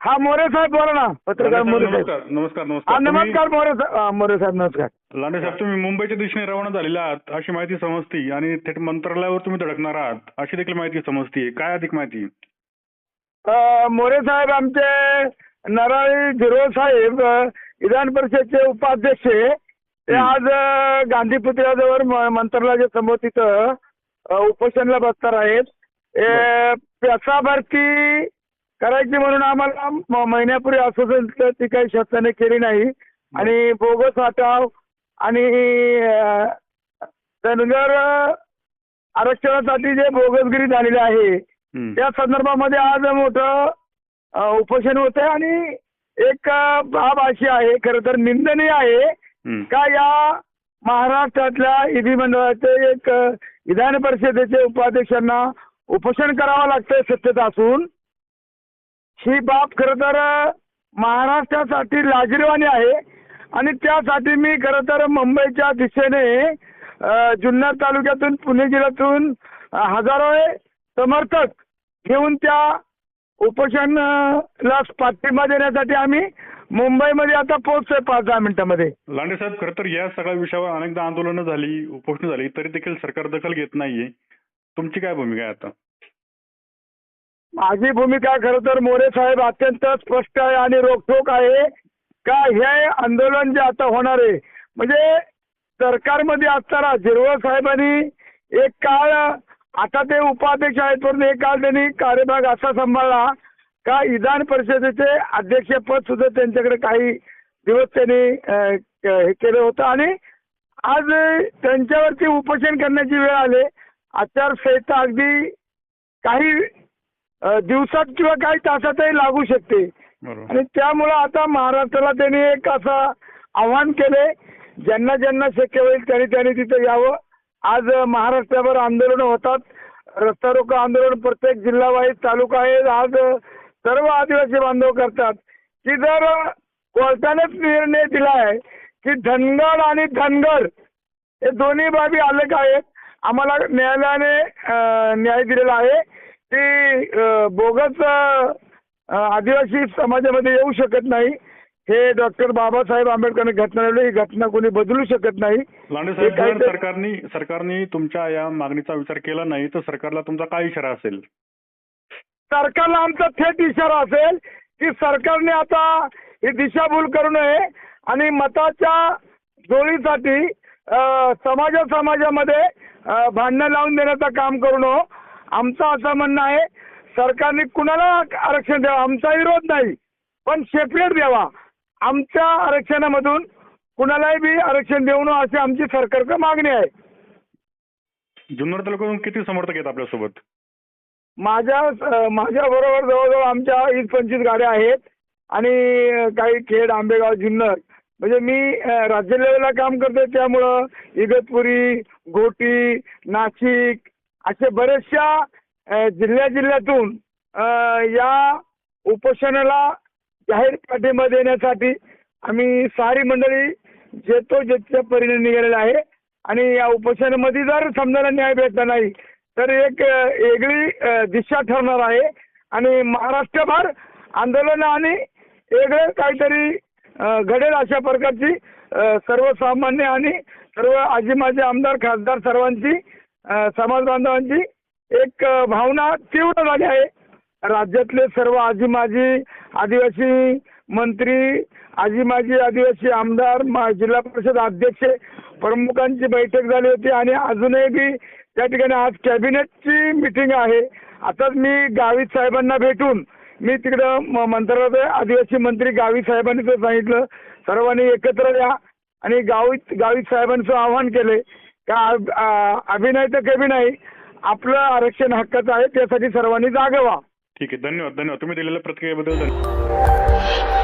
हा मोरे साहेब बोला ना पत्रकार मोरे साहेब. नमस्कार नमस्कार. हा नमस्कार नमस्कार मोरे साहेब हा, मोरे साहेब नमस्कार. लांडे साहेब तुम्ही मुंबईच्या दिशेने रवाना झालेले आहात अशी माहिती समजती आणि थेट मंत्रालयावर तुम्ही धडकणार आहात अशी देखील माहिती समजती. काय अधिक माहिती? अ, मोरे साहेब आमचे नराळी झिरो साहेब अ, विधान परिषदचे उपाध्यक्ष आहे. ते हं. आज अ, गांधी पुतळ्याजवळ म- मंत्रालयाच्या समोर तिथं अ, उपोषणला बसणार आहेत. ए, पेसा भरती करायची म्हणून आम्हाला महिन्यापूर्वी आश्वासन ती काही शासनाने केली नाही आणि बोगस हटाव आणि धनगर आरक्षणासाठी जे बोगसगिरी झालेली आहे. त्या संदर्भामध्ये आज मोठं उपोषण होत आहे आणि एक बाब अशी आहे खरं तर निंदनीय आहे. का या महाराष्ट्रातल्या विधिमंडळाचे एक विधान परिषदेचे उपाध्यक्षांना उपोषण करावं लागतंय सत्यत असून ही बाब खरं तर महाराष्ट्रासाठी लाजीरवाणी आहे. आणि त्यासाठी मी खरं तर मुंबईच्या दिशेने जुन्नर तालुक्यातून पुणे जिल्ह्यातून हजारो समर्थक घेऊन त्या उपोषणला पाठिंबा देण्यासाठी आम्ही मुंबईमध्ये आता पोहोचतोय पाच दहा मिनिटांमध्ये. लांडे साहेब खरं तर या सगळ्या विषयावर अनेकदा आंदोलनं झाली उपोषण झाली तरी देखील सरकार दखल घेत नाहीये. तुमची काय भूमिका आहे आता? माझी भूमिका खरं तर मोरे साहेब अत्यंत स्पष्ट आहे आणि रोखोक आहे. का हे आंदोलन जे आता होणार आहे? म्हणजे सरकारमध्ये असताना झिरवळ साहेबांनी एक काळ आता ते उपाध्यक्ष आहेत परंतु एक काळ त्यांनी कार्यभाग असा सांभाळला. का विधान परिषदेचे अध्यक्षपद सुद्धा त्यांच्याकडे काही दिवस त्यांनी हे केलं होतं. आणि आज त्यांच्यावरती उपोषण करण्याची वेळ आली. आचारसंहिता अगदी काही दिवसात किंवा काही तासातही लागू शकते. बरोबर. आणि त्यामुळं आता महाराष्ट्राला त्यांनी एक असं आव्हान केले ज्यांना ज्यांना शक्य होईल त्यांनी त्यांनी तिथं यावं. आज महाराष्ट्राभर आंदोलन होतात. रस्ता रोको आंदोलन प्रत्येक जिल्हा वाईज तालुका आहे आज सर्व आदिवासी बांधव करतात. की जर कोर्टानेच निर्णय दिलाय की धनगड आणि धनगर हे दोन्ही बाबी अलग आहेत आम्हाला न्यायालयाने न्याय दिलेला आहे. अ, बोगस आदिवासी समाजामध्ये येऊ शकत नाही. हे डॉक्टर बाबासाहेब आंबेडकरांनी घटना लिहिली ही घटना कोणी बदलू शकत नाही. लांडे साहेब काय जर ते- सरकारने सरकारने तुमच्या या मागणीचा विचार केला नाही तर सरकारला तुमचा काय इशारा असेल? सरकारला आमचा थेट इशारा असेल की सरकारने आता ही दिशाभूल करू नये आणि मताच्या जोडीसाठी समाजा समाजामध्ये भांडणं लावून देण्याचं काम करू नये. आमचं असं म्हणणं आहे सरकारने कुणाला आरक्षण द्यावं? आमचा विरोध नाही पण सेपरेट द्यावा. आमच्या आरक्षणामधून कुणालाही बी आरक्षण देऊ नये अशी आमची सरकारकडे मागणी आहे. जुन्नर तालुक्यातून किती समर्थक आहेत आपल्यासोबत? माझ्या माझ्या बरोबर जवळजवळ आमच्या वीस पंचवीस गाड्या आहेत आणि काही खेड आंबेगाव जुन्नर. म्हणजे मी अ, राज्य लेवलला काम करतो त्यामुळं इगतपुरी घोटी नाशिक असे बरेचशा जिल्ह्या जिल्ह्यातून या उपोषणाला जाहीर पाठिंबा देण्यासाठी आम्ही सारी मंडळी जेतो जेतच्या परीने निघालेला आहे. आणि या उपोषणामध्ये जर समजायला न्याय भेटला नाही तर एक वेगळी दिशा ठरणार आहे. आणि महाराष्ट्रभर आंदोलन आणि वेगळं काहीतरी घडेल अशा प्रकारची सर्वसामान्य आणि सर्व आजी माझे आमदार खासदार सर्वांची समाज बांधवांची एक भावना तीव्र झाली आहे. राज्यातले सर्व आजी माजी आदिवासी मंत्री आजी माजी आदिवासी आमदार मा- जिल्हा परिषद अध्यक्ष प्रमुखांची बैठक झाली होती आणि अजूनही बी त्या ठिकाणी आज कॅबिनेटची मिटिंग आहे. आताच मी गावित साहेबांना भेटून मी तिकडं मंत्रालय मंत्रालयात आदिवासी मंत्री गावित साहेबांनी तर सांगितलं. सर्वांनी एकत्र या आणि गावित गावित साहेबांचं आवाहन केले का अभिनय तर कमी नाही आपलं आरक्षण हक्काचं आहे त्यासाठी सर्वांनी जागवा. ठीक आहे धन्यवाद धन्यवाद. तुम्ही दिलेल्या प्रतिक्रियेबद्दल धन्यवाद.